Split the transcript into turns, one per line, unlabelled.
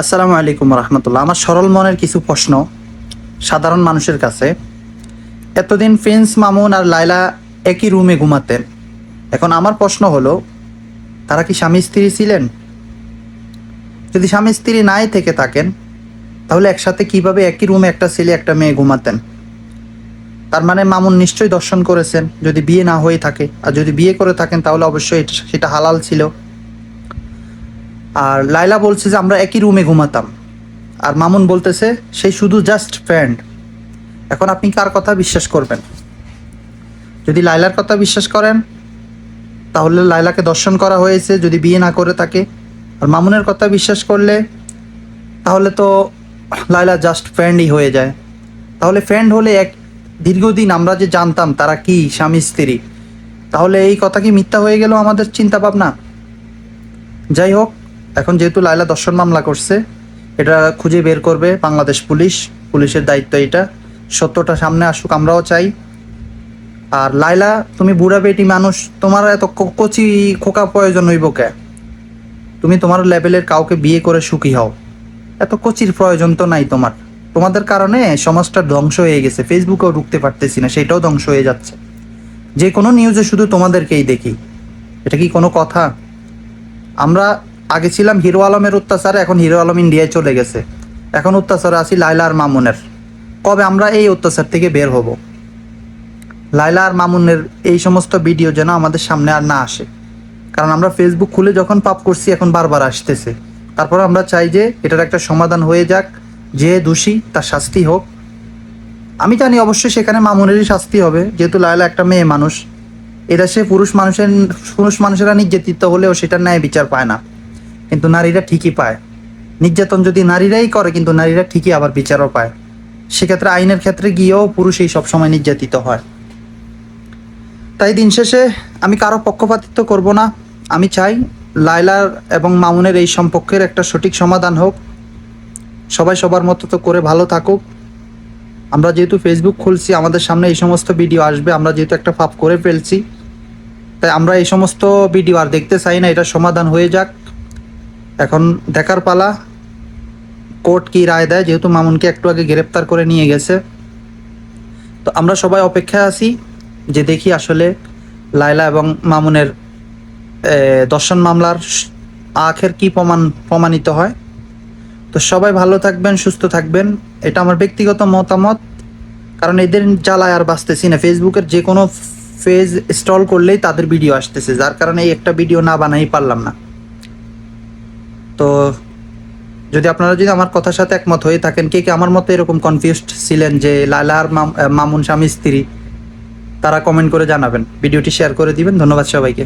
আসসালামু আলাইকুম রহমতুল্লাহ। আমার সরল মনের কিছু প্রশ্ন সাধারণ মানুষের কাছে। এতদিন প্রিন্স মামুন আর লাইলা একই রুমে ঘুমাতেন। এখন আমার প্রশ্ন হলো, তারা কি স্বামী স্ত্রী ছিলেন? যদি স্বামী স্ত্রী নাই থেকে থাকেন, তাহলে একসাথে কীভাবে একই রুমে একটা ছেলে, একটা মেয়ে ঘুমাতেন? তার মানে মামুন নিশ্চয়ই দর্শন করেছেন, যদি বিয়ে না হয়ে থাকে। আর যদি বিয়ে করে থাকেন, তাহলে অবশ্যই সেটা হালাল ছিল। আর লাইলা বলছে যে আমরা একই রুমে ঘুমাতাম। আর মামুন বলতেছে সেই শুধু জাস্ট ফ্রেন্ড এখন আপনি কার কথা বিশ্বাস করবেন? যদি লাইলার কথা বিশ্বাস করেন, তাহলে লাইলাকে দর্শন করা হয়েছে, যদি বিয়ে না করে থাকে আর মামুনের কথা বিশ্বাস করলে, তাহলে তো লাইলা জাস্ট ফ্রেন্ডই হয়ে যায়। তাহলে ফ্রেন্ড হলে এক দীর্ঘদিন আমরা যে জানতাম তারা কি স্বামী, স্ত্রী, তাহলে এই কথা কি মিথ্যা হয়ে গেল আমাদের চিন্তা ভাবনা যাই হোক এখন যেহেতু লাইলা দর্শন মামলা করছে, এটা খুঁজে বের করবে বাংলাদেশ পুলিশ। পুলিশের দায়িত্ব এটা। সত্যটা সামনে আসুক, আমরাও চাই। আর লাইলা তুমি বুড়া বেটি মানুষ, তোমার এত কচি খোকা প্রয়োজন হইব কে? তুমি তোমার লেভেলের কাউকে বিয়ে করে সুখী হও। এত কচির প্রয়োজন তো নাই তোমার। তোমাদের কারণে সমাজটা ধ্বংস হয়ে গেছে। ফেসবুকেও ঢুকতে পারতেছি না, সেটাও ধ্বংস হয়ে যাচ্ছে। যে কোনো নিউজে শুধু তোমাদেরকেই দেখি। এটা কি কোনো কথা? আমরা আগে ছিলাম হিরো আলমের অত্যাচারে, এখন হিরো আলম ইন্ডিয়ায় চলে গেছে। এখন অত্যাচারে আছি লাইলা আর মামুনের। কবে আমরা এই অত্যাচার থেকে বের হব? লাইলা আর মামুনের এই সমস্ত ভিডিও যেন আমাদের সামনে আর না আসে। কারণ আমরা ফেসবুক খুলে যখন পাপ করছি, এখন বারবার আসতেছে। তারপর আমরা চাই যে এটার একটা সমাধান হয়ে যাক, যে দোষী তার শাস্তি হোক। আমি জানি অবশ্যই সেখানে মামুনেরই শাস্তি হবে, যেহেতু লায়লা একটা মেয়ে মানুষ। এদেশে পুরুষ মানুষের পুরুষ মানুষেরা নির্যাতিত হলেও সেটার ন্যায় বিচার পায় না। কিন্তু নারীরা ঠিকই পায়। নির্যাতন যদি নারীরাই করে, কিন্তু নারীরা ঠিকই আবার বিচারও পায়। সেক্ষেত্রে আইনের ক্ষেত্রে গিয়েও পুরুষই সবসময় নির্যাতিত হয়। তাই দিন শেষে আমি কারও পক্ষপাতিত্ব করব না। আমি চাই লায়লার এবং মামুনের এই সম্পর্কের একটা সঠিক সমাধান হোক। সবাই সবার মতো তো করে ভালো থাকুক। আমরা যেহেতু ফেসবুক খুলছি, আমাদের সামনে এই সমস্ত ভিডিও আসবে, আমরা যেহেতু একটা পাপ করে ফেলছি। তাই আমরা এই সমস্ত ভিডিও আর দেখতে চাই না, এটা সমাধান হয়ে যাক। এখন দেখার পালা, কোর্ট কি রায় দেয়? যেহেতু মামুনকে একটু আগে গ্রেপ্তার করে নিয়ে গেছে। তো আমরা সবাই অপেক্ষায় আছি যে দেখি আসলে লায়লা এবং মামুনের দর্শন মামলার আখের কি প্রমাণ, প্রমাণিত হয়। তো সবাই ভালো থাকবেন, সুস্থ থাকবেন। এটা আমার ব্যক্তিগত মতামত, কারণ এদের জ্বালায় আর বাঁচতেছি না। ফেসবুকের যে কোনো পেজ স্টল করলেই তাদের ভিডিও আসতেছে, যার কারণে এই একটা ভিডিও না বানাই পারলাম না। তো যদি আপনারা যদি আমার কথার সাথে একমত হয়ে থাকেন, কে কে আমার মতো এরকম কনফিউজড ছিলেন যে লালা আর মাম- মামুন স্বামী স্ত্রী, তারা কমেন্ট করে জানাবেন। ভিডিওটি শেয়ার করে দিবেন। ধন্যবাদ সবাইকে।